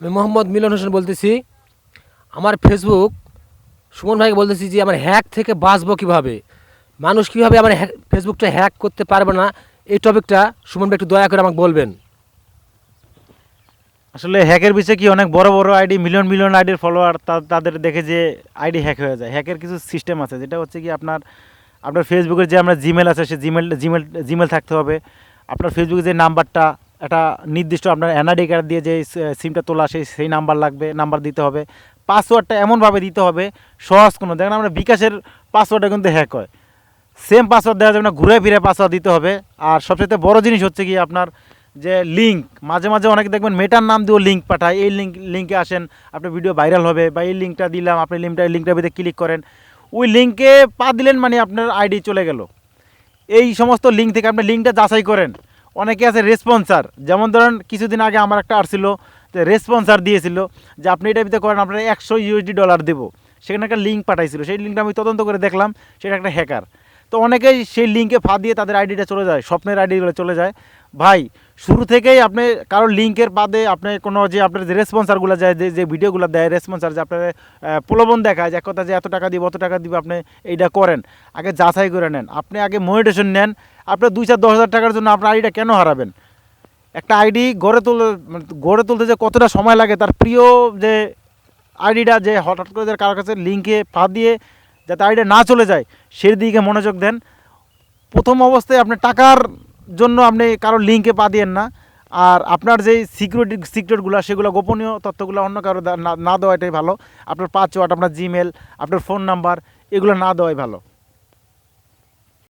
আমি মোহাম্মদ মিলন হোসেন বলতেছি। আমার ফেসবুক সুমন ভাইকে বলতেছি যে, আমার হ্যাক থেকে বাঁচবো কীভাবে? মানুষ কীভাবে আমার ফেসবুকটা হ্যাক করতে পারবে না? এই টপিকটা সুমন ভাই একটু দয়া করে আমাকে বলবেন। আসলে হ্যাকের বিষয়ে কি অনেক বড় বড় আইডি, মিলিয়ন মিলিয়ন আইডির ফলোয়ার তাদের দেখে যে আইডি হ্যাক হয়ে যায়। হ্যাকের কিছু সিস্টেম আছে, যেটা হচ্ছে কি আপনার আপনার ফেসবুকের যে আমরা জিমেল আছে, সে জিমেল জিমেল জিমেল থাকতে হবে। আপনার ফেসবুকে যে নাম্বারটা একটা নির্দিষ্ট আপনার এনআইডি কার্ড দিয়ে যে সিমটা তোলা সেই সেই নাম্বার লাগবে নাম্বার দিতে হবে। পাসওয়ার্ডটা এমনভাবে দিতে হবে, সহজ কোনো, দেখেন আমরা বিকাশের পাসওয়ার্ডটা কিন্তু হ্যাক হয়। সেম পাসওয়ার্ড দেওয়া যাবে না, ঘুরে ফিরে পাসওয়ার্ড দিতে হবে। আর সবচেয়ে বড় জিনিস হচ্ছে কি আপনার যে লিঙ্ক মাঝে মাঝে অনেকে দেখবেন মেটার নাম দিয়েও লিঙ্ক পাঠায়। এই লিঙ্ক লিঙ্কে আসেন, আপনার ভিডিও ভাইরাল হবে বা এই লিঙ্কটা দিলাম, আপনি লিঙ্কটা লিঙ্কটার ভিতরে ক্লিক করেন। ওই লিঙ্কে পা দিলেন মানে আপনার আইডি চলে গেল। এই সমস্ত লিঙ্ক থেকে আপনি লিঙ্কটা যাচাই করেন। অনেকে আছে রেসপন্সার যেমন ধরেন, কিছুদিন আগে আমার একটা আসছিল যে রেসপন্সার দিয়েছিল, যে আপনি এটার ভিতরে করেন, আপনার একশো ইউএসডি ডলার দেবো। সেখানে একটা লিঙ্ক পাঠাইছিল। সেই লিঙ্কটা আমি তদন্ত করে দেখলাম, সেটা একটা হ্যাকার তো অনেকেই সেই লিঙ্কে ফা দিয়ে তাদের আইডিটা চলে যায়, স্বপ্নের আইডিগুলো চলে যায়। ভাই, শুরু থেকেই আপনি কারোর লিঙ্কের বাদে আপনি কোনো যে আপনার যে রেসপন্সারগুলো যায়, যে যে ভিডিওগুলো দেয় রেসপন্সার যে আপনার প্রলোভন দেখায়, যে এক কথা যে এত টাকা দিব, অত টাকা দিব আপনি এইটা করেন। আগে যাচাই করে নেন। আপনি আগে মনিটেশন নেন আপনার দুই চার দশ হাজার টাকার জন্য আপনার আইডিটা কেন হারাবেন? একটা আইডি গড়ে তুলে মানে গড়ে তুলতে যে কতটা সময় লাগে, তার প্রিয় যে আইডিটা, যে হঠাৎ করে কারোর কাছে লিঙ্কে পা দিয়ে যাতে আইডিয়া না চলে যায়, সেই দিকে মনোযোগ দেন। প্রথম অবস্থায় আপনি টাকার জন্য আপনি কারও লিঙ্কে পা দিয়েন না। আর আপনার যেই সিকিউরিটি সিক্রেটগুলো সেগুলো গোপনীয় তথ্যগুলো অন্য কারও না দেওয়াটাই ভালো। আপনার পাসওয়ার্ড আপনার জিমেল আপনার ফোন নাম্বার এগুলো না দেওয়াই ভালো।